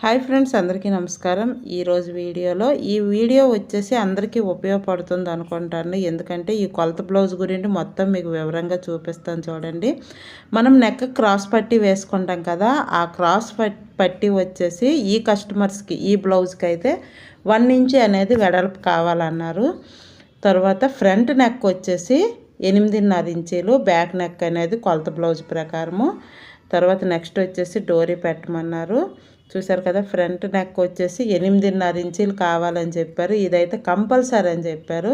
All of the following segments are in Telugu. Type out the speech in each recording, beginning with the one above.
హాయ్ ఫ్రెండ్స్ అందరికీ నమస్కారం. ఈరోజు వీడియోలో ఈ వీడియో వచ్చేసి అందరికీ ఉపయోగపడుతుంది అనుకుంటాను ఎందుకంటే ఈ కొలత బ్లౌజ్ గురించి మొత్తం మీకు వివరంగా చూపిస్తాను చూడండి. మనం నెక్ క్రాస్ పట్టి వేసుకుంటాం కదా ఆ క్రాస్ పట్టి వచ్చేసి ఈ కస్టమర్స్కి ఈ బ్లౌజ్కి అయితే వన్ ఇంచ్ అనేది వెడల్పు కావాలన్నారు. తర్వాత ఫ్రంట్ నెక్ వచ్చేసి ఎనిమిదిన్నర ఇంచీలు బ్యాక్ నెక్ అనేది కొలత బ్లౌజ్ ప్రకారము. తర్వాత నెక్స్ట్ వచ్చేసి డోరీ పెట్టమన్నారు. చూసారు కదా ఫ్రంట్ నెక్ వచ్చేసి ఎనిమిదిన్నర ఇంచీలు కావాలని చెప్పారు. ఇదైతే కంపల్సరీ అని చెప్పారు.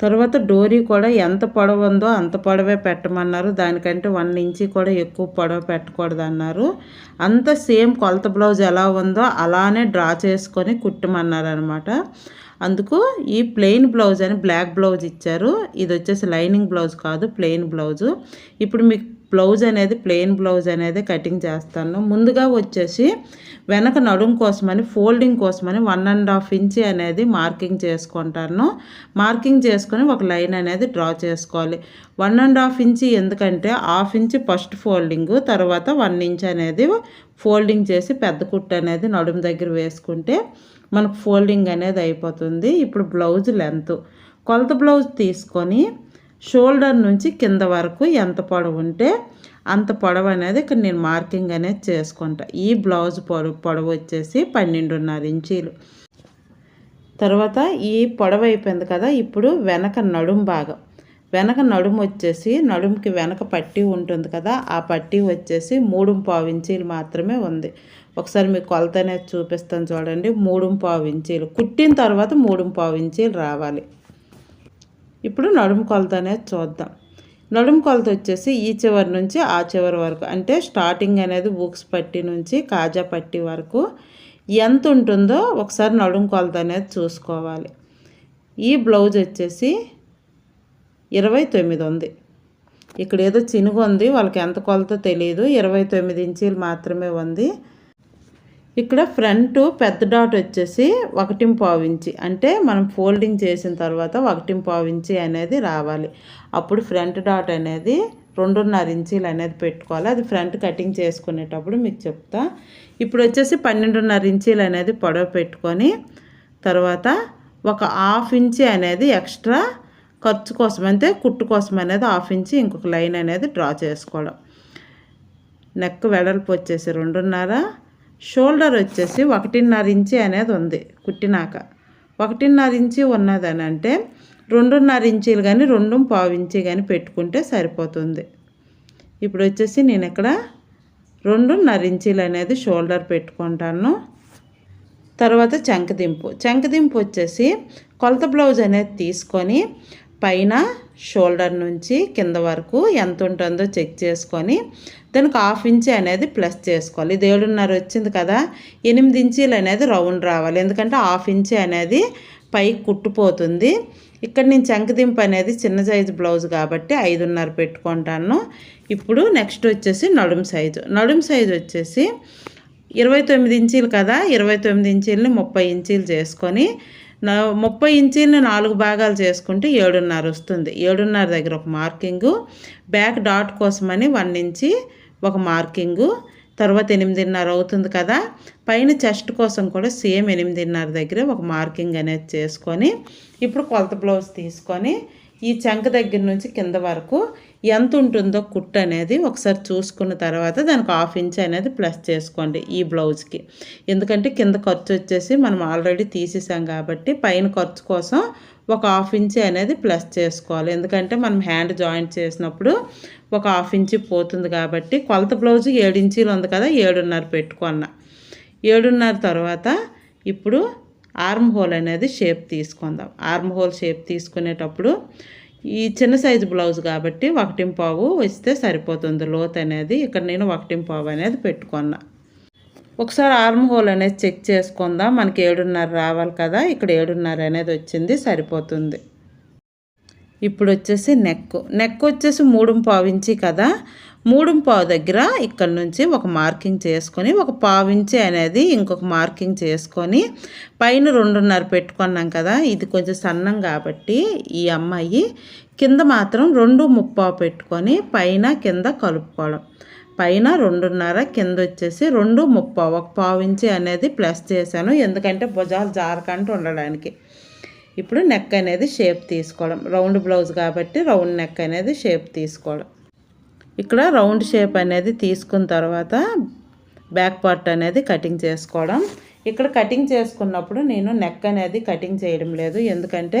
తర్వాత డోరీ కూడా ఎంత పొడవు ఉందో అంత పొడవే పెట్టమన్నారు. దానికంటే వన్ ఇంచి కూడా ఎక్కువ పొడవ పెట్టకూడదు అన్నారు అంత సేమ్ కొలత బ్లౌజ్ ఎలా ఉందో అలానే డ్రా చేసుకొని కుట్టమన్నారు అనమాట అందుకు ఈ ప్లెయిన్ బ్లౌజ్ అని బ్లాక్ బ్లౌజ్ ఇచ్చారు. ఇది వచ్చేసి లైనింగ్ బ్లౌజ్ కాదు ప్లెయిన్ బ్లౌజు. ఇప్పుడు మీకు బ్లౌజ్ అనేది ప్లెయిన్ బ్లౌజ్ అనేది కటింగ్ చేస్తాను. ముందుగా వచ్చేసి వెనక నడుం కోసమని ఫోల్డింగ్ కోసమని వన్ అండ్ హాఫ్ ఇంచి అనేది మార్కింగ్ చేసుకుంటాను. మార్కింగ్ చేసుకొని ఒక లైన్ అనేది డ్రా చేసుకోవాలి. వన్ అండ్ హాఫ్ ఇంచి ఎందుకంటే హాఫ్ ఇంచి ఫస్ట్ ఫోల్డింగ్ తర్వాత వన్ ఇంచ్ అనేది ఫోల్డింగ్ చేసి పెద్ద కుట్టు అనేది నడుము దగ్గర వేసుకుంటే మనకు ఫోల్డింగ్ అనేది అయిపోతుంది. ఇప్పుడు బ్లౌజ్ లెంత్. కొలత బ్లౌజ్ తీసుకొని షోల్డర్ నుంచి కింద వరకు ఎంత పొడవు ఉంటే అంత పొడవు అనేది ఇక్కడ నేను మార్కింగ్ అనేది చేసుకుంటా. ఈ బ్లౌజ్ పొడవు పొడవు వచ్చేసి పన్నెండున్నర ఇంచీలు. తర్వాత ఈ పొడవు అయిపోయింది కదా ఇప్పుడు వెనక నడుం భాగం. వెనక నడుము వచ్చేసి నడుముకి వెనక పట్టీ ఉంటుంది కదా ఆ పట్టీ వచ్చేసి మూడు పావు ఇంచీలు మాత్రమే ఉంది. ఒకసారి మీకు కొలత అనేది చూపిస్తాను చూడండి. మూడు పావు ఇంచీలు. కుట్టిన తర్వాత మూడు పావు ఇంచీలు రావాలి. ఇప్పుడు నడుము కొలత అనేది చూద్దాం. నడుము కొలత వచ్చేసి ఈ చివరి నుంచి ఆ చివరి వరకు అంటే స్టార్టింగ్ అనేది బుక్స్ పట్టి నుంచి కాజా పట్టి వరకు ఎంత ఉంటుందో ఒకసారి నడుము కొలత అనేది చూసుకోవాలి. ఈ బ్లౌజ్ వచ్చేసి ఇరవై తొమ్మిది ఉంది. ఇక్కడ ఏదో చినుగు ఉంది వాళ్ళకి ఎంత కొలత తెలియదు ఇరవై తొమ్మిది ఇంచీలు మాత్రమే ఉంది. ఇక్కడ ఫ్రంట్ పెద్ద డాట్ వచ్చేసి ఒకటి ఇంచి. అంటే మనం ఫోల్డింగ్ చేసిన తర్వాత ఒకటి ఇంచి అనేది రావాలి. అప్పుడు ఫ్రంట్ డాట్ అనేది రెండున్నర ఇంచీలు అనేది పెట్టుకోవాలి. అది ఫ్రంట్ కటింగ్ చేసుకునేటప్పుడు మీకు చెప్తా. ఇప్పుడు వచ్చేసి పన్నెండున్నర ఇంచీలు అనేది పొడవ పెట్టుకొని తర్వాత ఒక హాఫ్ ఇంచి అనేది ఎక్స్ట్రా ఖర్చు కోసం అంటే కుట్టు కోసం అనేది హాఫ్ ఇంచి ఇంకొక లైన్ అనేది డ్రా చేసుకోవడం. నెక్ వెడల్పు వచ్చేసి రెండున్నర షోల్డర్ వచ్చేసి ఒకటిన్నర ఇంచి అనేది ఉంది కుట్టినాక. ఒకటిన్నర ఇంచి ఉన్నదని అంటే రెండున్నర ఇంచీలు కానీ రెండు పావు ఇంచి కానీ పెట్టుకుంటే సరిపోతుంది. ఇప్పుడు వచ్చేసి నేను ఇక్కడ రెండున్నర ఇంచీలు అనేది షోల్డర్ పెట్టుకుంటాను. తర్వాత చంకదింపు చంకదింపు వచ్చేసి కొలత బ్లౌజ్ అనేది తీసుకొని పైన షోల్డర్ నుంచి కింద వరకు ఎంత ఉంటుందో చెక్ చేసుకొని దానికి హాఫ్ ఇంచి అనేది ప్లస్ చేసుకోవాలి. ఇది ఏడున్నర వచ్చింది కదా ఎనిమిది ఇంచీలు అనేది రౌండ్ రావాలి. ఎందుకంటే హాఫ్ ఇంచి అనేది పైకి కుట్టుపోతుంది. ఇక్కడ నేను చంకదింపు అనేది చిన్న సైజు బ్లౌజ్ కాబట్టి ఐదున్నర పెట్టుకుంటాను. ఇప్పుడు నెక్స్ట్ వచ్చేసి నడుం సైజు. నడుం సైజు వచ్చేసి ఇరవై తొమ్మిది ఇంచీలు కదా ఇరవై తొమ్మిది ఇంచీలని ముప్పై ఇంచీలు చేసుకొని ముప్పై ఇంచీలను నాలుగు భాగాలు చేసుకుంటే ఏడున్నర వస్తుంది. ఏడున్నర దగ్గర ఒక మార్కింగు బ్యాక్ డాట్ కోసమని వన్ ఇంచి ఒక మార్కింగు తర్వాత ఎనిమిదిన్నర అవుతుంది కదా. పైన చెస్ట్ కోసం కూడా సేమ్ ఎనిమిదిన్నర దగ్గర ఒక మార్కింగ్ అనేది చేసుకొని ఇప్పుడు కొలత బ్లౌజ్ తీసుకొని ఈ చెంక దగ్గర నుంచి కింద వరకు ఎంత ఉంటుందో కుట్ అనేది ఒకసారి చూసుకున్న తర్వాత దానికి హాఫ్ ఇంచ్ అనేది ప్లస్ చేసుకోండి ఈ బ్లౌజ్కి. ఎందుకంటే కింద ఖర్చు వచ్చేసి మనం ఆల్రెడీ తీసేసాం కాబట్టి పైన ఖర్చు కోసం ఒక హాఫ్ ఇంచ్ అనేది ప్లస్ చేసుకోవాలి. ఎందుకంటే మనం హ్యాండ్ జాయింట్ చేసినప్పుడు ఒక హాఫ్ ఇంచి పోతుంది కాబట్టి కొలత బ్లౌజ్ ఏడు ఇంచీలు ఉంది కదా ఏడున్నర పెట్టుకున్న. ఏడున్నర తర్వాత ఇప్పుడు ఆర్మ్ హోల్ అనేది షేప్ తీసుకుందాం. ఆర్మ్ హోల్ షేప్ తీసుకునేటప్పుడు ఈ చిన్న సైజు బ్లౌజ్ కాబట్టి పావు ఇస్తే సరిపోతుంది. లోత్ అనేది ఇక్కడ నేను పావు అనేది పెట్టుకున్నా. ఒకసారి ఆర్మ్ హోల్ అనేది చెక్ చేసుకుందాం. మనకి ఏడున్నర రావాలి కదా ఇక్కడ ఏడున్నర అనేది వచ్చింది సరిపోతుంది. ఇప్పుడు వచ్చేసి నెక్ నెక్ వచ్చేసి మూడు పావించి కదా మూడుంపావు దగ్గర ఇక్కడ నుంచి ఒక మార్కింగ్ చేసుకొని ఒక పావు అనేది ఇంకొక మార్కింగ్ చేసుకొని పైన రెండున్నర పెట్టుకున్నాం కదా ఇది కొంచెం సన్నం కాబట్టి ఈ అమ్మాయి కింద మాత్రం రెండు ముప్పావు పెట్టుకొని పైన కింద కలుపుకోవడం. పైన రెండున్నర కింద వచ్చేసి రెండు ముప్పావు ఒక పావు ఇంచి అనేది ప్లస్ చేశాను ఎందుకంటే భుజాలు జారకంటూ ఉండడానికి. ఇప్పుడు నెక్ అనేది షేప్ తీసుకోవడం రౌండ్ బ్లౌజ్ కాబట్టి రౌండ్ నెక్ అనేది షేప్ తీసుకోవడం. ఇక్కడ రౌండ్ షేప్ అనేది తీసుకున్న తర్వాత బ్యాక్ పార్ట్ అనేది కటింగ్ చేసుకోవడం. ఇక్కడ కటింగ్ చేసుకున్నప్పుడు నేను నెక్ అనేది కటింగ్ చేయడం లేదు. ఎందుకంటే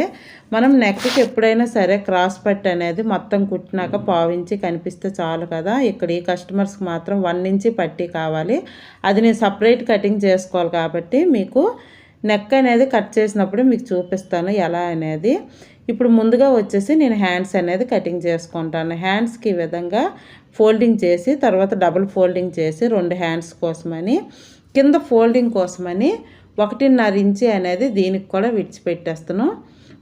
మనం నెక్కి ఎప్పుడైనా సరే క్రాస్ పట్ అనేది మొత్తం కుట్టినాక పావించి కనిపిస్తే చాలు కదా. ఇక్కడ ఈ కస్టమర్స్కి మాత్రం వన్ ఇంచి పట్టి కావాలి. అది నేను సపరేట్ కటింగ్ చేసుకోవాలి కాబట్టి మీకు నెక్ అనేది కట్ చేసినప్పుడు మీకు చూపిస్తాను ఎలా అనేది. ఇప్పుడు ముందుగా వచ్చేసి నేను హ్యాండ్స్ అనేది కటింగ్ చేసుకుంటాను. హ్యాండ్స్కి ఈ విధంగా ఫోల్డింగ్ చేసి తర్వాత డబుల్ ఫోల్డింగ్ చేసి రెండు హ్యాండ్స్ కోసమని కింద ఫోల్డింగ్ కోసమని ఒకటిన్నర ఇంచి అనేది దీనికి కూడా విడిచిపెట్టేస్తాను.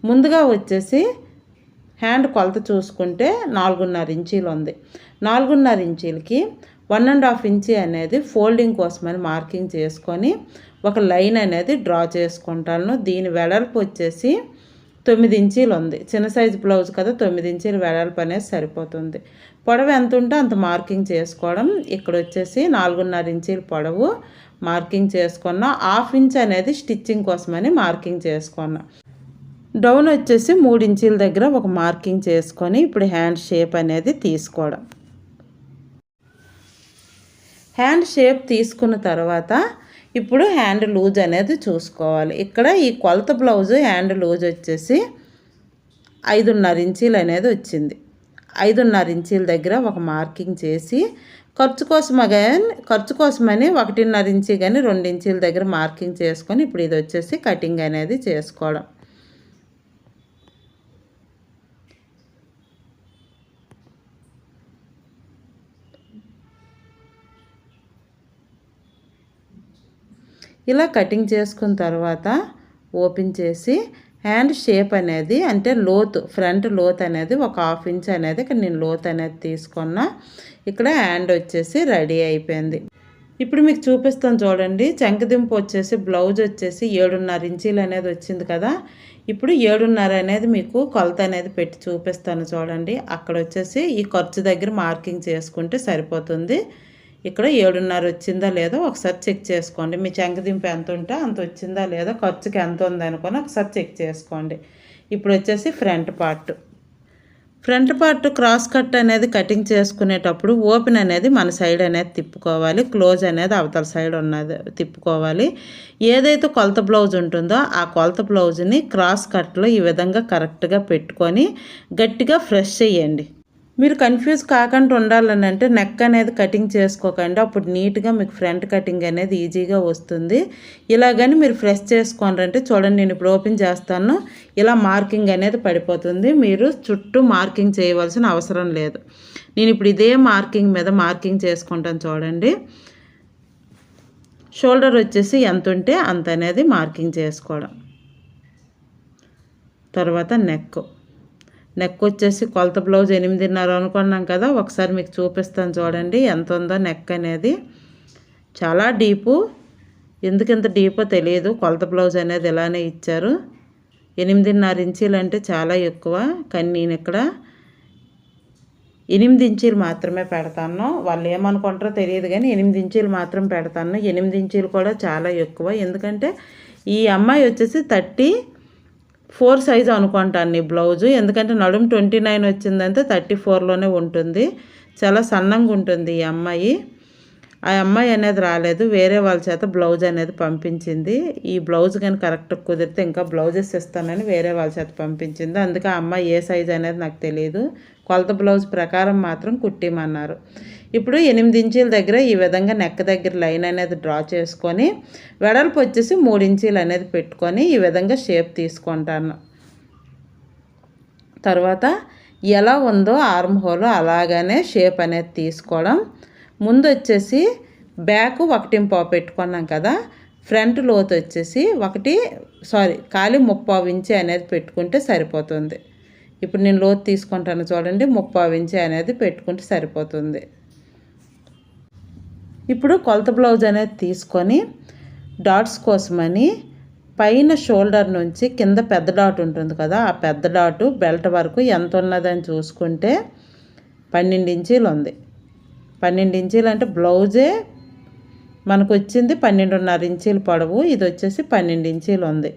ముందుగా వచ్చేసి హ్యాండ్ కొలత చూసుకుంటే నాలుగున్నర ఇంచీలు ఉంది. నాలుగున్నర ఇంచీలకి వన్ అండ్ హాఫ్ ఇంచీ అనేది ఫోల్డింగ్ కోసమని మార్కింగ్ చేసుకొని ఒక లైన్ అనేది డ్రా చేసుకుంటాను. దీని వెడల్పు వచ్చేసి తొమ్మిది ఇంచీలు ఉంది చిన్న సైజు బ్లౌజ్ కదా తొమ్మిది ఇంచీలు వెడల్పు అనేది సరిపోతుంది. పొడవు ఎంత ఉంటే అంత మార్కింగ్ చేసుకోవడం. ఇక్కడ వచ్చేసి నాలుగున్నర ఇంచీలు పొడవు మార్కింగ్ చేసుకున్న. హాఫ్ ఇంచ్ అనేది స్టిచ్చింగ్ కోసమని మార్కింగ్ చేసుకున్నా. డౌన్ వచ్చేసి మూడు ఇంచీల దగ్గర ఒక మార్కింగ్ చేసుకొని ఇప్పుడు హ్యాండ్ షేప్ అనేది తీసుకోవడం. హ్యాండ్ షేప్ తీసుకున్న తర్వాత ఇప్పుడు హ్యాండ్ లూజ్ అనేది చూసుకోవాలి. ఇక్కడ ఈ కొలత బ్లౌజ్ హ్యాండ్ లూజ్ వచ్చేసి ఐదున్నర ఇంచీలు అనేది వచ్చింది. ఐదున్నర ఇంచీల దగ్గర ఒక మార్కింగ్ చేసి ఖర్చు కోసం ఖర్చు కోసమని ఒకటిన్నర ఇంచీ కానీ రెండు ఇంచీల దగ్గర మార్కింగ్ చేసుకొని ఇప్పుడు ఇది వచ్చేసి కటింగ్ అనేది చేసుకోవడం. ఇలా కటింగ్ చేసుకున్న తర్వాత ఓపెన్ చేసి హ్యాండ్ షేప్ అనేది అంటే లోతు ఫ్రంట్ లోత్ అనేది ఒక హాఫ్ ఇంచ్ అనేది ఇక్కడ నేను లోత్ అనేది తీసుకున్నా. ఇక్కడ హ్యాండ్ వచ్చేసి రెడీ అయిపోయింది. ఇప్పుడు మీకు చూపిస్తాను చూడండి. చెంకదింపు వచ్చేసి బ్లౌజ్ వచ్చేసి ఏడున్నర ఇంచీలు అనేది వచ్చింది కదా. ఇప్పుడు ఏడున్నర అనేది మీకు కొలత అనేది పెట్టి చూపిస్తాను చూడండి. అక్కడ వచ్చేసి ఈ ఖర్చు దగ్గర మార్కింగ్ చేసుకుంటే సరిపోతుంది. ఇక్కడ ఏడున్నర వచ్చిందా లేదో ఒకసారి చెక్ చేసుకోండి. మీ చెంకదింపు ఎంత ఉంటే అంత వచ్చిందా లేదో ఖర్చుకి ఎంత ఉంది ఒకసారి చెక్ చేసుకోండి. ఇప్పుడు వచ్చేసి front part. Front part cross cut అనేది కటింగ్ చేసుకునేటప్పుడు ఓపెన్ అనేది మన సైడ్ అనేది తిప్పుకోవాలి. క్లోజ్ అనేది అవతల సైడ్ ఉన్నది తిప్పుకోవాలి. ఏదైతే కొలత బ్లౌజ్ ఉంటుందో ఆ కొలత బ్లౌజ్ని క్రాస్ కట్లో ఈ విధంగా కరెక్ట్గా పెట్టుకొని గట్టిగా ఫ్రెష్ చేయండి. మీరు కన్ఫ్యూజ్ కాకుండా ఉండాలని అంటే నెక్ అనేది కటింగ్ చేసుకోకండి. అప్పుడు నీట్గా మీకు ఫ్రంట్ కటింగ్ అనేది ఈజీగా వస్తుంది. ఇలాగని మీరు ఫ్రెష్ చేసుకోండి చూడండి నేను ఇప్పుడు ఓపెన్ చేస్తాను. ఇలా మార్కింగ్ అనేది పడిపోతుంది. మీరు చుట్టూ మార్కింగ్ చేయవలసిన అవసరం లేదు. నేను ఇప్పుడు ఇదే మార్కింగ్ మీద మార్కింగ్ చేసుకుంటాను చూడండి. షోల్డర్ వచ్చేసి ఎంత ఉంటే అంత అనేది మార్కింగ్ చేసుకోవడం. తర్వాత నెక్ నెక్ వచ్చేసి కొలత బ్లౌజ్ ఎనిమిదిన్నర అనుకున్నాం కదా ఒకసారి మీకు చూపిస్తాను చూడండి ఎంత ఉందో నెక్ అనేది. చాలా డీపు. ఎందుకు ఇంత డీపో తెలియదు కొలత బ్లౌజ్ అనేది ఇలానే ఇచ్చారు. ఎనిమిదిన్నర ఇంచీలు అంటే చాలా ఎక్కువ కానీ నేను ఇక్కడ ఎనిమిది ఇంచీలు మాత్రమే పెడతాను. వాళ్ళు ఏమనుకుంటారో తెలియదు కానీ ఎనిమిది ఇంచీలు మాత్రం పెడతాను. ఎనిమిది ఇంచీలు కూడా చాలా ఎక్కువ. ఎందుకంటే ఈ అమ్మాయి వచ్చేసి థర్టీ ఫోర్ సైజ్ అనుకుంటాను ఈ బ్లౌజు. ఎందుకంటే నడుము ట్వంటీ నైన్ వచ్చిందంటే థర్టీ ఫోర్లోనే ఉంటుంది. చాలా సన్నంగా ఉంటుంది ఈ అమ్మాయి. ఆ అమ్మాయి అనేది రాలేదు. వేరే వాళ్ళ చేత బ్లౌజ్ అనేది పంపించింది. ఈ బ్లౌజ్ కానీ కరెక్ట్ కుదిరితే ఇంకా బ్లౌజెస్ ఇస్తానని వేరే వాళ్ళ చేత పంపించింది. అందుకే ఆ అమ్మాయి ఏ సైజ్ అనేది నాకు తెలియదు కొలత బ్లౌజ్ ప్రకారం మాత్రం కుట్టిమన్నారు. ఇప్పుడు ఎనిమిది ఇంచీల దగ్గర ఈ విధంగా నెక్ దగ్గర లైన్ అనేది డ్రా చేసుకొని వెడల్పు వచ్చేసి మూడు ఇంచీలు అనేది పెట్టుకొని ఈ విధంగా షేప్ తీసుకుంటాను. తర్వాత ఎలా ఉందో ఆర్మ్ హోల్ అలాగనే షేప్ అనేది తీసుకోవడం. ముందు వచ్చేసి బ్యాక్ ఒకటి పావు పెట్టుకున్నాం కదా ఫ్రంట్ లోతు వచ్చేసి ఒకటి సారీ ఖాళీ ముప్పావు ఇంచి అనేది పెట్టుకుంటే సరిపోతుంది. ఇప్పుడు నేను లోతు తీసుకుంటాను చూడండి ముప్పావు ఇంచి అనేది పెట్టుకుంటే సరిపోతుంది. ఇప్పుడు కొలత బ్లౌజ్ అనేది తీసుకొని డాట్స్ కోసమని పైన షోల్డర్ నుంచి కింద పెద్ద డాట్ ఉంటుంది కదా ఆ పెద్ద డాటు బెల్ట్ వరకు ఎంత ఉన్నదని చూసుకుంటే పన్నెండు ఇంచీలు ఉంది. పన్నెండు ఇంచీలు అంటే బ్లౌజే మనకు వచ్చింది పన్నెండున్నర ఇంచీలు పొడవు ఇది వచ్చేసి పన్నెండు ఇంచీలు ఉంది.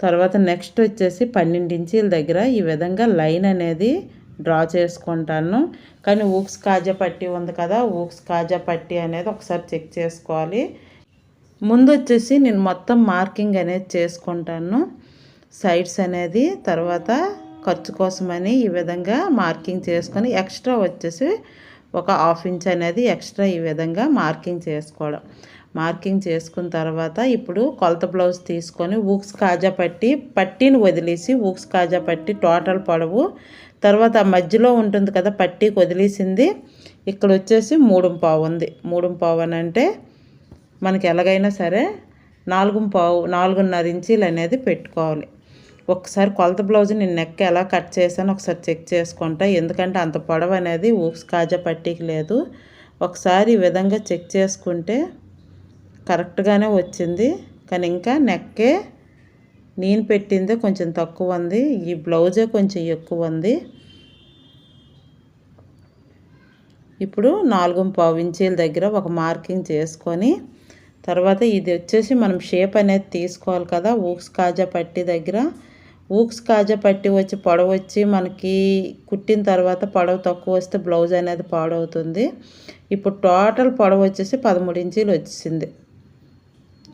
తర్వాత నెక్స్ట్ వచ్చేసి పన్నెండు ఇంచీల దగ్గర ఈ విధంగా లైన్ అనేది డ్రా చేసుకుంటాను. కానీ ఊక్స్ కాజా పట్టి ఉంది కదా ఊక్స్ కాజా పట్టి అనేది ఒకసారి చెక్ చేసుకోవాలి. ముందు వచ్చేసి నేను మొత్తం మార్కింగ్ అనేది చేసుకుంటాను. సైడ్స్ అనేది తర్వాత ఖర్చు కోసమని ఈ విధంగా మార్కింగ్ చేసుకొని ఎక్స్ట్రా వచ్చేసి ఒక హాఫ్ ఇంచ్ అనేది ఎక్స్ట్రా ఈ విధంగా మార్కింగ్ చేసుకోవడం. మార్కింగ్ చేసుకున్న తర్వాత ఇప్పుడు కొలత బ్లౌజ్ తీసుకొని ఊక్స్ కాజా పట్టి పట్టీని వదిలేసి ఊక్స్ కాజా పట్టి టోటల్ పొడవు తర్వాత మధ్యలో ఉంటుంది కదా పట్టీకి వదిలేసింది ఇక్కడ వచ్చేసి మూడు పావు ఉంది. మూడు పావు అని అంటే మనకి ఎలాగైనా సరే నాలుగు పావు నాలుగున్నర ఇంచీలు అనేది పెట్టుకోవాలి. ఒకసారి కొలత బ్లౌజ్ నేను నెక్ ఎలా కట్ చేశాను ఒకసారి చెక్ చేసుకుంటా. ఎందుకంటే అంత పొడవు అనేది ఊక్స్ కాజా పట్టీకి లేదు. ఒకసారి ఈ విధంగా చెక్ చేసుకుంటే కరెక్ట్గానే వచ్చింది. కానీ ఇంకా నెక్కే నేను పెట్టిందే కొంచెం తక్కువ ఉంది ఈ బ్లౌజే కొంచెం ఎక్కువ ఉంది ఇప్పుడు నాలుగు పావు ఇంచీల దగ్గర ఒక మార్కింగ్ చేసుకొని తర్వాత ఇది వచ్చేసి మనం షేప్ అనేది తీసుకోవాలి కదా ఊక్స్ కాజా పట్టి దగ్గర. ఊక్స్ కాజా పట్టి వచ్చి పొడవ వచ్చి మనకి కుట్టిన తర్వాత పొడవ తక్కువ వస్తే బ్లౌజ్ అనేది పాడవుతుంది. ఇప్పుడు టోటల్ పొడవ వచ్చేసి పదమూడు ఇంచీలు వచ్చింది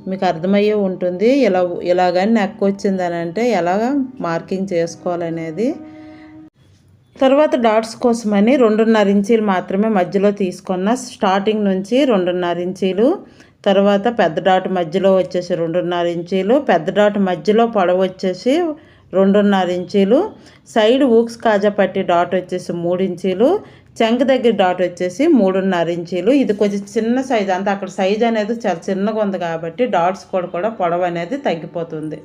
మీకు అర్థమయ్యే ఉంటుంది. ఇలా ఇలాగని నెక్ వచ్చిందని అంటే ఎలాగ మార్కింగ్ చేసుకోవాలనేది. తర్వాత డాట్స్ కోసమని రెండున్నర ఇంచీలు మాత్రమే మధ్యలో తీసుకున్న స్టార్టింగ్ నుంచి రెండున్నర ఇంచీలు తర్వాత పెద్ద డాట్ మధ్యలో వచ్చేసి రెండున్నర ఇంచీలు పెద్ద డాట్ మధ్యలో పొడవు వచ్చేసి రెండున్నర ఇంచీలు సైడ్ ఊక్స్ కాజా పట్టి డాట్ వచ్చేసి మూడు ఇంచీలు చెంక దగ్గర డాట్ వచ్చేసి మూడున్నర ఇంచీలు. ఇది కొంచెం చిన్న సైజ్. అంతా అక్కడ సైజ్ అనేది చాలా చిన్నగా ఉంది కాబట్టి డాట్స్ కూడా కూడా పొడవు అనేది తగ్గిపోతుంది.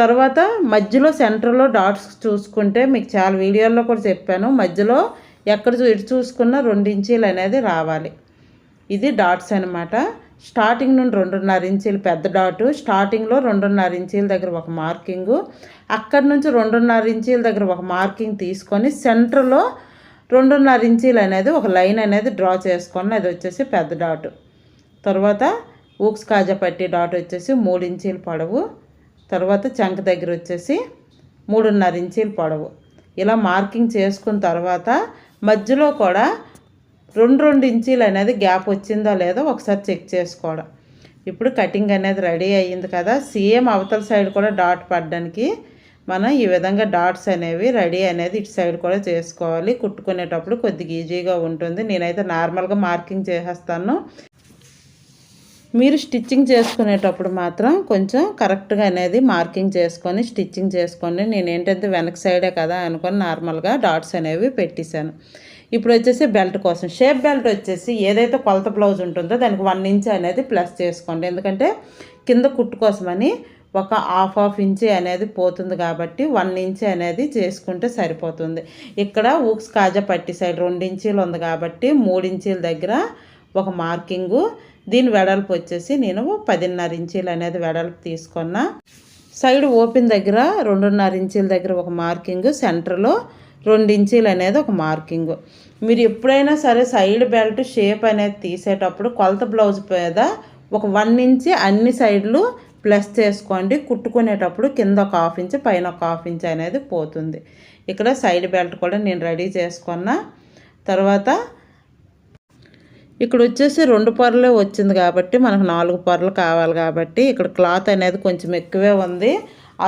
తర్వాత మధ్యలో సెంటర్లో డాట్స్ చూసుకుంటే మీకు చాలా వీడియోల్లో కూడా చెప్పాను. మధ్యలో ఎక్కడ ఇటు చూసుకున్న రెండు ఇంచీలు అనేది రావాలి. ఇది డాట్స్ అనమాట స్టార్టింగ్ నుండి రెండున్నర ఇంచీలు పెద్ద డాటు. స్టార్టింగ్లో రెండున్నర ఇంచీల దగ్గర ఒక మార్కింగు. అక్కడి నుంచి రెండున్నర ఇంచీల దగ్గర ఒక మార్కింగ్ తీసుకొని సెంటర్లో రెండున్నర ఇంచీలు అనేది ఒక లైన్ అనేది డ్రా చేసుకొని అది వచ్చేసి పెద్ద డాట్. తర్వాత ఊక్స్ కాజా పట్టి డాట్ వచ్చేసి మూడు ఇంచీలు పొడవు. తర్వాత చంక దగ్గర వచ్చేసి మూడున్నర ఇంచీలు పొడవు. ఇలా మార్కింగ్ చేసుకున్న తర్వాత మధ్యలో కూడా రెండు రెండు ఇంచీలు అనేది గ్యాప్ వచ్చిందో లేదో ఒకసారి చెక్ చేసుకోవడం. ఇప్పుడు కటింగ్ అనేది రెడీ అయ్యింది కదా. సేమ్ అవతల సైడ్ కూడా డాట్ పడడానికి మనం ఈ విధంగా డాట్స్ అనేవి రెడీ అనేది ఇటు సైడ్ కూడా చేసుకోవాలి. కుట్టుకునేటప్పుడు కొద్దిగా ఈజీగా ఉంటుంది. నేనైతే నార్మల్గా మార్కింగ్ చేసేస్తాను. మీరు స్టిచ్చింగ్ చేసుకునేటప్పుడు మాత్రం కొంచెం కరెక్ట్గా అనేది మార్కింగ్ చేసుకొని స్టిచ్చింగ్ చేసుకోండి నేను ఏంటంటే వెనక సైడే కదా అనుకొని నార్మల్గా డాట్స్ అనేవి పెట్టేశాను. ఇప్పుడు వచ్చేసి బెల్ట్ కోసం. షేప్ బెల్ట్ వచ్చేసి ఏదైతే కొలత బ్లౌజ్ ఉంటుందో దానికి వన్ ఇంచ్ అనేది ప్లస్ చేసుకోండి. ఎందుకంటే కింద కుట్టు కోసమని ఒక హాఫ్ హాఫ్ ఇంచి అనేది పోతుంది కాబట్టి వన్ ఇంచ్ అనేది చేసుకుంటే సరిపోతుంది. ఇక్కడ ఊక్స్ కాజా పట్టి సైడ్ రెండు ఇంచీలు ఉంది కాబట్టి మూడు ఇంచీల దగ్గర ఒక మార్కింగు. దీని వెడల్పు వచ్చేసి నేను పదిన్నర ఇంచీలు అనేది వెడల్పు తీసుకున్న. సైడ్ ఓపెన్ దగ్గర రెండున్నర ఇంచీల దగ్గర ఒక మార్కింగ్. సెంటర్లో రెండు ఇంచీలు అనేది ఒక మార్కింగ్. మీరు ఎప్పుడైనా సరే సైడ్ బెల్ట్ షేప్ అనేది తీసేటప్పుడు కొలత బ్లౌజ్ మీద ఒక వన్ ఇంచి అన్ని సైడ్లు ప్లస్ చేసుకోండి. కుట్టుకునేటప్పుడు కింద ఒక హాఫ్ ఇంచ్ పైన ఒక హాఫ్ ఇంచ్ అనేది పోతుంది. ఇక్కడ సైడ్ బెల్ట్ కూడా నేను రెడీ చేసుకున్న. తర్వాత ఇక్కడ వచ్చేసి రెండు పొరలే వచ్చింది కాబట్టి మనకు నాలుగు పొరలు కావాలి కాబట్టి ఇక్కడ క్లాత్ అనేది కొంచెం ఎక్కువే ఉంది.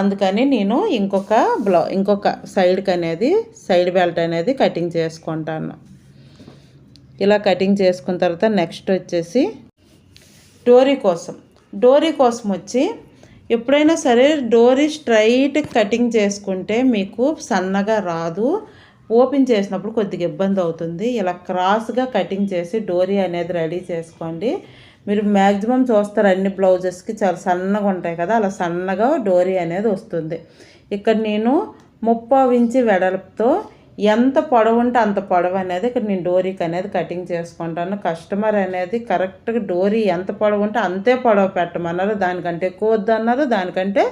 అందుకని నేను ఇంకొక బ్లౌ ఇంకొక సైడ్కి అనేది సైడ్ బెల్ట్ అనేది కటింగ్ చేసుకుంటాను. ఇలా కటింగ్ చేసుకున్న తర్వాత నెక్స్ట్ వచ్చేసి డోరీ కోసం. డోరీ కోసం వచ్చి ఎప్పుడైనా సరే డోరీ స్ట్రైట్ కటింగ్ చేసుకుంటే మీకు సన్నగా రాదు. ఓపెన్ చేసినప్పుడు కొద్దిగా ఇబ్బంది అవుతుంది. ఇలా క్రాస్గా కటింగ్ చేసి డోరీ అనేది రెడీ చేసుకోండి. మీరు మ్యాక్సిమం చూస్తారు అన్ని బ్లౌజెస్కి చాలా సన్నగా ఉంటాయి కదా అలా సన్నగా డోరీ అనేది వస్తుంది. ఇక్కడ నేను ముప్పావు ఇంచి వెడల్పుతో ఎంత పొడవు ఉంటే అంత పొడవు అనేది ఇక్కడ నేను డోరీకి అనేది కటింగ్ చేసుకుంటాను. కస్టమర్ అనేది కరెక్ట్గా డోరీ ఎంత పొడవు ఉంటే అంతే పొడవు పెట్టమన్నారు. దానికంటే ఎక్కువ వద్దన్నారు దానికంటే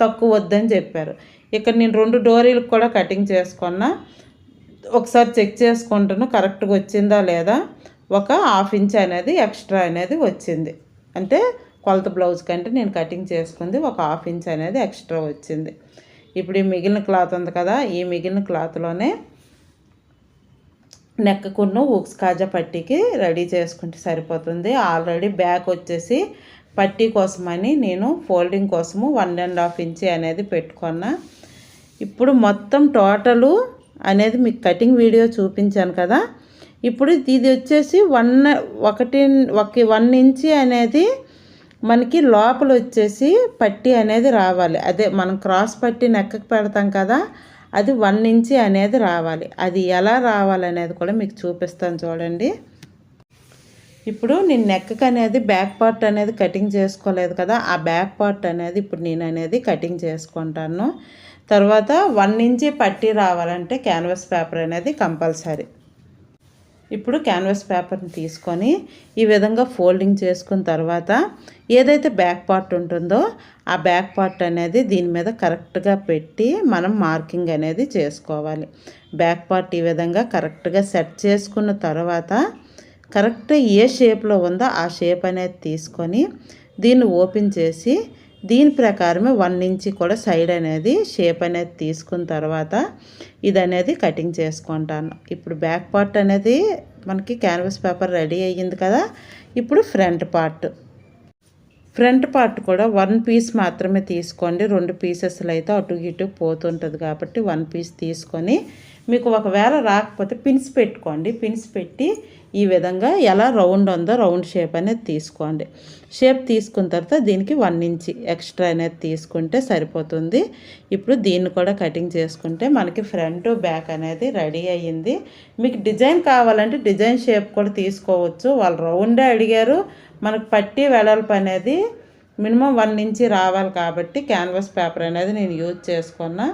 తక్కువ వద్దని చెప్పారు. ఇక్కడ నేను రెండు డోరీలకు కూడా కటింగ్ చేసుకున్నా. ఒకసారి చెక్ చేసుకుంటాను. కరెక్ట్గా వచ్చిందా లేదా? ఒక హాఫ్ ఇంచ్ అనేది ఎక్స్ట్రా అనేది వచ్చింది. అంటే కొలత బ్లౌజ్ కంటే నేను కటింగ్ చేసుకుంది. ఒక హాఫ్ ఇంచ్ అనేది ఎక్స్ట్రా వచ్చింది. ఇప్పుడు ఈ మిగిలిన క్లాత్ ఉంది కదా ఈ మిగిలిన క్లాత్లోనే నెక్కకున్న ఉక్స్ కాజా పట్టీకి రెడీ చేసుకుంటే సరిపోతుంది. ఆల్రెడీ బ్యాక్ వచ్చేసి పట్టీ కోసమని నేను ఫోల్డింగ్ కోసము వన్ అండ్ హాఫ్ ఇంచి అనేది పెట్టుకున్నా. ఇప్పుడు మొత్తం టోటలు అనేది మీకు కటింగ్ వీడియో చూపించాను కదా. ఇప్పుడు ఇది వచ్చేసి వన్ ఒకటి ఒక వన్ ఇంచి అనేది మనకి లోపల వచ్చేసి పట్టి అనేది రావాలి. అదే మనం క్రాస్ పట్టి నెక్కకు పెడతాం కదా అది వన్ ఇంచి అనేది రావాలి. అది ఎలా రావాలనేది కూడా మీకు చూపిస్తాను చూడండి. ఇప్పుడు నేను నెక్కకు అనేది బ్యాక్ పార్ట్ అనేది కటింగ్ చేసుకోలేదు కదా ఆ బ్యాక్ పార్ట్ అనేది ఇప్పుడు నేను అనేది కటింగ్ చేసుకుంటాను. తర్వాత వన్ ఇంచి పట్టి రావాలంటే క్యాన్వాస్ పేపర్ అనేది కంపల్సరీ. ఇప్పుడు క్యాన్వాస్ పేపర్ని తీసుకొని ఈ విధంగా ఫోల్డింగ్ చేసుకున్న తర్వాత ఏదైతే బ్యాక్ పార్ట్ ఉంటుందో ఆ బ్యాక్ పార్ట్ అనేది దీని మీద కరెక్ట్గా పెట్టి మనం మార్కింగ్ అనేది చేసుకోవాలి. బ్యాక్ పార్ట్ ఈ విధంగా కరెక్ట్గా సెట్ చేసుకున్న తర్వాత కరెక్ట్ ఏ షేప్లో ఉందో ఆ షేప్ అనేది తీసుకొని దీన్ని ఓపెన్ చేసి దీని ప్రకారమే వన్ ఇంచి కూడా సైడ్ అనేది షేప్ అనేది తీసుకున్న తర్వాత ఇది అనేది కటింగ్ చేసుకుంటాను. ఇప్పుడు బ్యాక్ పార్ట్ అనేది మనకి క్యాన్వాస్ పేపర్ రెడీ అయ్యింది కదా ఇప్పుడు ఫ్రంట్ పార్ట్. ఫ్రంట్ పార్ట్ కూడా వన్ పీస్ మాత్రమే తీసుకోండి. రెండు పీసెస్లు అయితే అటు ఇటు పోతుంటుంది కాబట్టి వన్ పీస్ తీసుకొని మీకు ఒకవేళ రాకపోతే పిన్స్ పెట్టుకోండి. పిన్స్ పెట్టి ఈ విధంగా ఎలా రౌండ్ ఉందో రౌండ్ షేప్ అనేది తీసుకోండి. షేప్ తీసుకున్న తర్వాత దీనికి వన్ ఇంచి ఎక్స్ట్రా అనేది తీసుకుంటే సరిపోతుంది. ఇప్పుడు దీన్ని కూడా కటింగ్ చేసుకుంటే మనకి ఫ్రంట్ బ్యాక్ అనేది రెడీ అయ్యింది. మీకు డిజైన్ కావాలంటే డిజైన్ షేప్ కూడా తీసుకోవచ్చు. వాళ్ళు రౌండే అడిగారు. మనకు పట్టి వెడల్పు అనేది మినిమం వన్ ఇంచి రావాలి కాబట్టి క్యాన్వాస్ పేపర్ అనేది నేను యూజ్ చేసుకున్నా.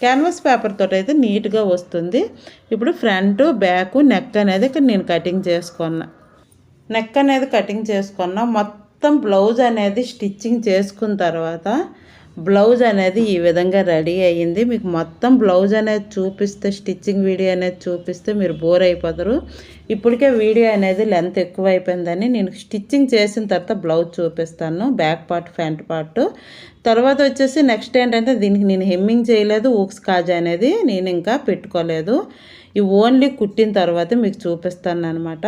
క్యాన్వాస్ పేపర్ అయితే నీట్గా వస్తుంది. ఇప్పుడు ఫ్రంట్ బ్యాక్ నెక్ అనేది ఇక్కడ నేను కటింగ్ చేసుకున్నా. నెక్ అనేది కటింగ్ చేసుకున్నా. మొత్తం బ్లౌజ్ అనేది స్టిచ్చింగ్ చేసుకున్న తర్వాత బ్లౌజ్ అనేది ఈ విధంగా రెడీ అయ్యింది. మీకు మొత్తం బ్లౌజ్ అనేది చూపిస్తే స్టిచ్చింగ్ వీడియో అనేది చూపిస్తే మీరు బోర్ అయిపోతారు. ఇప్పటికే వీడియో అనేది లెంత్ ఎక్కువ అయిపోయిందని నేను స్టిచ్చింగ్ చేసిన తర్వాత బ్లౌజ్ చూపిస్తాను బ్యాక్ పార్ట్ ఫ్రంట్ పార్ట్. తర్వాత వచ్చేసి నెక్స్ట్ ఏంటంటే దీనికి నేను హెమ్మింగ్ చేయలేదు ఊక్స్ కాజా అనేది నేను ఇంకా పెట్టుకోలేదు. ఈ ఓన్లీ కుట్టిన తర్వాత మీకు చూపిస్తాను అనమాట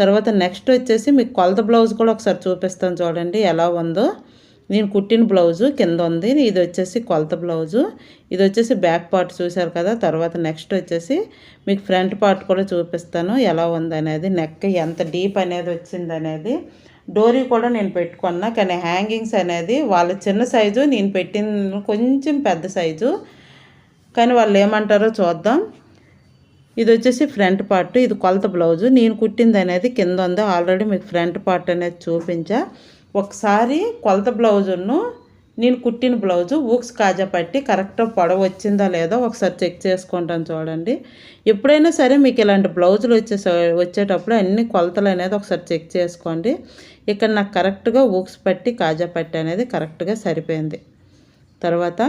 తర్వాత నెక్స్ట్ వచ్చేసి మీకు కొలత బ్లౌజ్ కూడా ఒకసారి చూపిస్తాను చూడండి ఎలా ఉందో. నేను కుట్టిన బ్లౌజు కింద ఉంది. ఇది వచ్చేసి కొలత బ్లౌజు. ఇది వచ్చేసి బ్యాక్ పార్ట్ చూశారు కదా తర్వాత నెక్స్ట్ వచ్చేసి మీకు ఫ్రంట్ పార్ట్ కూడా చూపిస్తాను. ఎలా ఉందనేది నెక్ ఎంత డీప్ అనేది వచ్చింది అనేది. డోరీ కూడా నేను పెట్టుకున్నా కానీ హ్యాంగింగ్స్ అనేది వాళ్ళ చిన్న సైజు నేను పెట్టిన కొంచెం పెద్ద సైజు. కానీ వాళ్ళు ఏమంటారో చూద్దాం. ఇది వచ్చేసి ఫ్రంట్ పార్ట్ ఇది కొలత బ్లౌజు. నేను కుట్టింది అనేది కింద ఉంది. ఆల్రెడీ మీకు ఫ్రంట్ పార్ట్ అనేది చూపించా. ఒకసారి కొలత బ్లౌజును నేను కుట్టిన బ్లౌజు ఊక్స్ కాజా పట్టి కరెక్ట్గా పొడవ వచ్చిందా లేదో ఒకసారి చెక్ చేసుకుంటాను చూడండి. ఎప్పుడైనా సరే మీకు ఇలాంటి బ్లౌజులు వచ్చే వచ్చేటప్పుడు అన్ని కొలతలు అనేది ఒకసారి చెక్ చేసుకోండి. ఇక్కడ నాకు కరెక్ట్గా ఊక్స్ పట్టి కాజా పట్టి అనేది కరెక్ట్గా సరిపోయింది. తర్వాత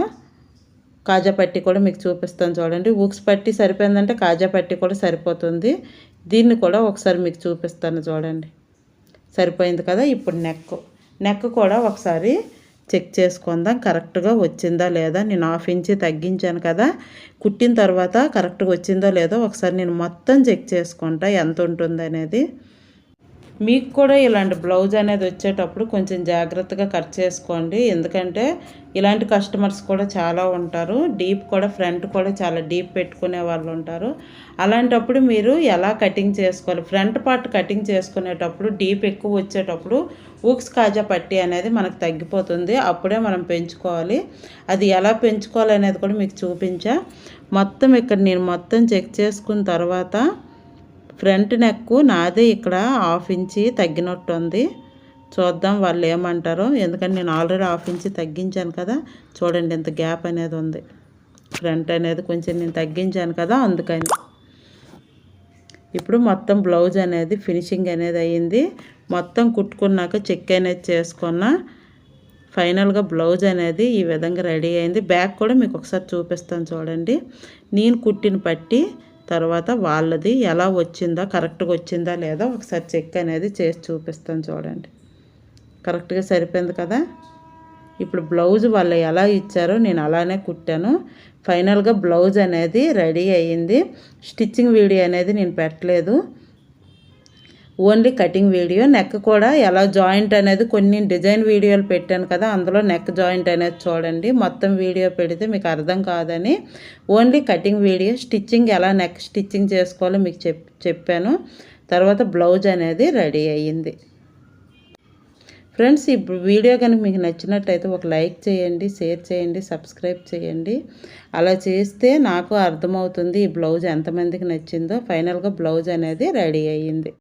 కాజా పట్టి కూడా మీకు చూపిస్తాను చూడండి. ఊక్స్ పట్టి సరిపోయిందంటే కాజా పట్టి కూడా సరిపోతుంది. దీన్ని కూడా ఒకసారి మీకు చూపిస్తాను చూడండి. సరిపోయింది కదా? ఇప్పుడు నెక్ నెక్ కూడా ఒకసారి చెక్ చేసుకుందాం కరెక్ట్గా వచ్చిందా లేదా? నేను హాఫ్ ఇంచి తగ్గించాను కదా కుట్టిన తర్వాత కరెక్ట్గా వచ్చిందో లేదో? ఒకసారి నేను మొత్తం చెక్ చేసుకుంటా ఎంత ఉంటుంది అనేది మీకు కూడా ఇలాంటి బ్లౌజ్ అనేది వచ్చేటప్పుడు కొంచెం జాగ్రత్తగా కట్ చేసుకోండి. ఎందుకంటే ఇలాంటి కస్టమర్స్ కూడా చాలా ఉంటారు. డీప్ కూడా ఫ్రంట్ కూడా చాలా డీప్ పెట్టుకునే వాళ్ళు ఉంటారు. అలాంటప్పుడు మీరు ఎలా కటింగ్ చేసుకోవాలి? ఫ్రంట్ పార్ట్ కటింగ్ చేసుకునేటప్పుడు డీప్ ఎక్కువ వచ్చేటప్పుడు ఊక్స్ కాజా పట్టి అనేది మనకు తగ్గిపోతుంది. అప్పుడే మనం పెంచుకోవాలి. అది ఎలా పెంచుకోవాలి అనేది కూడా మీకు చూపించా. మొత్తం ఇక్కడ నేను మొత్తం చెక్ చేసుకున్న తర్వాత ఫ్రంట్ నెక్ నాదే ఇక్కడ హాఫ్ ఇంచి తగ్గినట్టు ఉంది చూద్దాం వాళ్ళు ఏమంటారో. ఎందుకంటే నేను ఆల్రెడీ హాఫ్ ఇంచి తగ్గించాను కదా. చూడండి ఇంత గ్యాప్ అనేది ఉంది. ఫ్రంట్ అనేది కొంచెం నేను తగ్గించాను కదా అందుకని. ఇప్పుడు మొత్తం బ్లౌజ్ అనేది ఫినిషింగ్ అనేది అయ్యింది. మొత్తం కుట్టుకున్నాక చెక్ అనేది చేసుకున్న ఫైనల్గా బ్లౌజ్ అనేది ఈ విధంగా రెడీ అయింది. బ్యాక్ కూడా మీకు ఒకసారి చూపిస్తాను చూడండి. నేను కుట్టిన పట్టి తర్వాత వాళ్ళది ఎలా వచ్చిందో కరెక్ట్గా వచ్చిందా లేదా ఒకసారి చెక్ అనేది చేసి చూపిస్తాను చూడండి. కరెక్ట్గా సరిపోయింది కదా? ఇప్పుడు బ్లౌజ్ వాళ్ళు ఎలా ఇచ్చారో నేను అలానే కుట్టాను. ఫైనల్గా బ్లౌజ్ అనేది రెడీ అయ్యింది. స్టిచ్చింగ్ వీడియో అనేది నేను పెట్టలేదు. Only cutting video. నెక్ కూడా ఎలా జాయింట్ అనేది కొన్ని డిజైన్ వీడియోలు పెట్టాను కదా అందులో నెక్ జాయింట్ అనేది చూడండి. మొత్తం వీడియో పెడితే మీకు అర్థం కాదని ఓన్లీ కటింగ్ వీడియో. స్టిచ్చింగ్ ఎలా నెక్ స్టిచ్చింగ్ చేసుకోవాలో మీకు చెప్ చెప్పాను. తర్వాత బ్లౌజ్ అనేది రెడీ అయ్యింది. ఫ్రెండ్స్ ఇప్పుడు వీడియో కనుక మీకు నచ్చినట్టయితే ఒక లైక్ చేయండి షేర్ చేయండి సబ్స్క్రైబ్ చేయండి. అలా చేస్తే నాకు అర్థమవుతుంది ఈ బ్లౌజ్ ఎంతమందికి నచ్చిందో. ఫైనల్గా బ్లౌజ్ అనేది రెడీ అయ్యింది.